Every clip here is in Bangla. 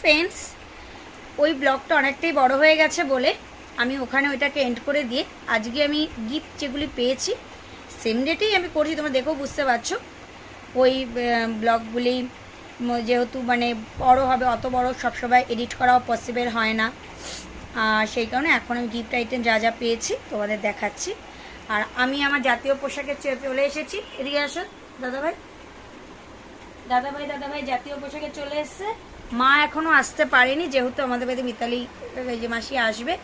ফ্রেন্ডস ওই ব্লগটা অনেকটাই বড় হয়ে গেছে বলে আমি ওখানে ওইটাকে এন্ড করে দিয়ে আজকে আমি গিফট যেগুলি পেয়েছি সেম ডেটেই আমি করছি, তোমরা দেখেও বুঝতে পারছ। ওই ব্লগগুলি যেহেতু মানে বড় হবে, অত বড় সবসময় এডিট করাও পসিবল হয় না। সেই কারণে এখন আমি গিফট আইটেম যা যা পেয়েছি তোমাদের দেখাচ্ছি। আর আমি আমার জাতীয় পোশাকে চলে এসেছি। এদিকে আসো, দাদাভাই। দাদাভাই দাদাভাই জাতীয় পোশাকে চলে এসছে। মা এখনও আসতে পারেনি, যেহেতু আমাদের বাড়িতে মিতালি এই যে মাসি আসবে।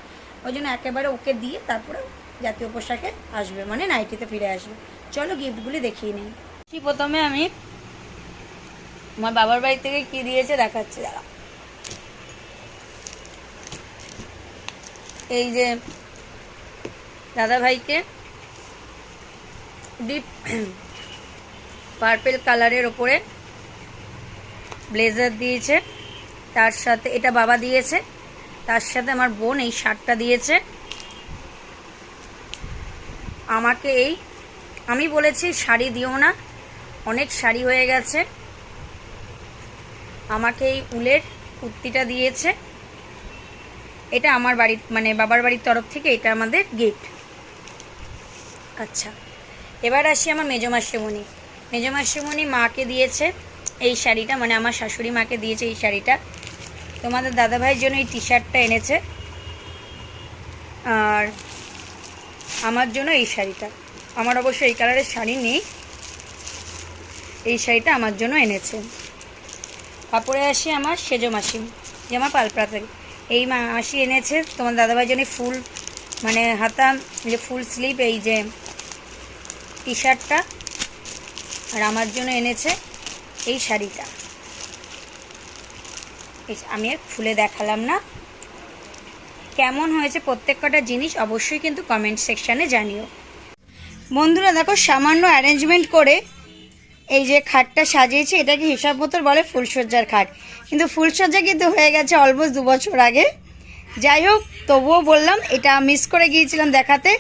ওই জন্য একেবারে ওকে দিয়ে তারপরে জাতীয় পোশাকে আসবে মানে নাইটিতে ফিরে আসবে। চলো গিফটগুলি দেখিয়ে নিই। কি প্রথমে আমি আমার বাবার বাড়ি থেকে কি দিয়েছে দেখাচ্ছি, দাঁড়া। এই যে দাদাভাইকে ডিপ পার্পেল কালারের ওপরে ব্লেজার দিয়েছে। তার সাথে, এটা বাবা দিয়েছে। তার সাথে আমার বোন এই শার্টটা দিয়েছে। আমাকে এই, আমি বলেছি শাড়ি দিও না, অনেক শাড়ি হয়ে গেছে। আমাকে এই উলের কুর্তিটা দিয়েছে। এটা আমার বাড়ি মানে বাবার বাড়ির তরফ থেকে এটা আমাদের গিফট আচ্ছা এবার আসি আমার মেজমাসিমণি মেজমাসিমণি মাকে দিয়েছে এই শাড়িটা মানে আমার শাশুড়ি মাকে দিয়েছে এই শাড়িটা। তোমাদের দাদাভাইয়ের জন্য এই টি শার্টটা এনেছে। আর আমার জন্য এই শাড়িটা। আমার অবশ্য এই কালারের শাড়ি নেই। এই শাড়িটা আমার জন্য এনেছে। তারপরে আসি আমার সেজো মাসি, যে আমার পালপাড়া থেকে এই মাসি এনেছে তোমার দাদাভাইয়ের জন্য ফুল মানে হাতা যে ফুল স্লিপ, এই যে টি শার্টটা আর আমার জন্য এনেছে এই শাড়িটা। আমি আর খুলে দেখালাম না। কেমন হয়েছে প্রত্যেক কটা জিনিস অবশ্যই কিন্তু কমেন্ট সেকশানে জানিও। বন্ধুরা, দেখো সামান্য অ্যারেঞ্জমেন্ট করে এই যে খাটটা সাজিয়েছে এটাকে হিসাব মতো বলে? ফুলসজ্জার খাট। কিন্তু ফুলসজ্জা কিন্তু হয়ে গেছে অলমোস্ট দু বছর আগে। যাই হোক, তবুও বললাম, এটা মিস করে গিয়েছিলাম দেখাতে।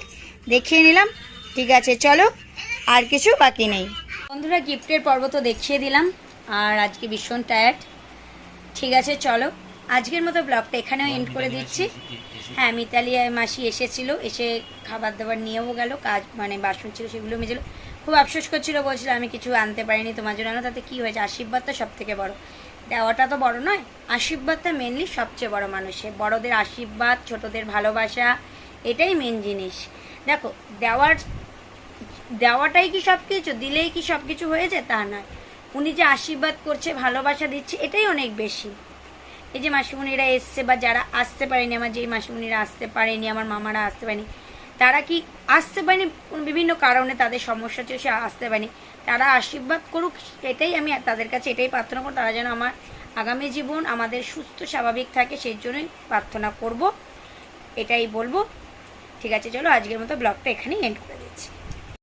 দেখিয়ে নিলাম, ঠিক আছে, চলো, আর কিছু বাকি নেই। বন্ধুরা গিফটের পর্ব তো দেখিয়ে দিলাম। আর আজকে ভীষণ টায়ার্ড ঠিক আছে, চলো। আজকের মতো ব্লগটা এখানেও এন্ড করে দিচ্ছি। হ্যাঁ মিতালি মাসি এসেছিল, এসে খাবার দাবার নিয়েও গেল, কাজ মানে বাসন ছিল সেগুলো মেজেলো। খুব আফসোস করছিল, বলছিল, আমি কিছু আনতে পারিনি তোমার জন্য। তাতে কী হয়েছে? আশীর্বাদটা সব থেকে বড়। দেওয়াটা তো বড় নয়। আশীর্বাদটা মেনলি সবচেয়ে বড় মানুষের। বড়দের আশীর্বাদ, ছোটদের ভালোবাসা, এটাই মেন জিনিস। দেখো, দেওয়ার, দেওয়াটাই কি সব কিছু দিলেই কি সব কিছু হয়েছে তা নয়। উনি যে আশীর্বাদ করছে, ভালোবাসা দিচ্ছে, এটাই অনেক বেশি। এই যে মাসিমণিরা এসছে বা যারা আসতে পারেনি, আমার যেই মাসিমণিরা আসতে পারেনি, আমার মামারা আসতে পারেনি, তারা কি আসতে পারেনি? বিভিন্ন কারণে তাদের সমস্যা ছিল সে আসতে পারেনি। তারা আশীর্বাদ করুক এটাই আমি তাদের কাছে এটাই প্রার্থনা করব। তারা যেন আমার আগামী জীবন আমাদের সুস্থ, স্বাভাবিক থাকে, সেই জন্যই প্রার্থনা করব। এটাই বলব। ঠিক আছে, চলো আজকের মতো ব্লগটা এখানেই এন্ড করে দিচ্ছি।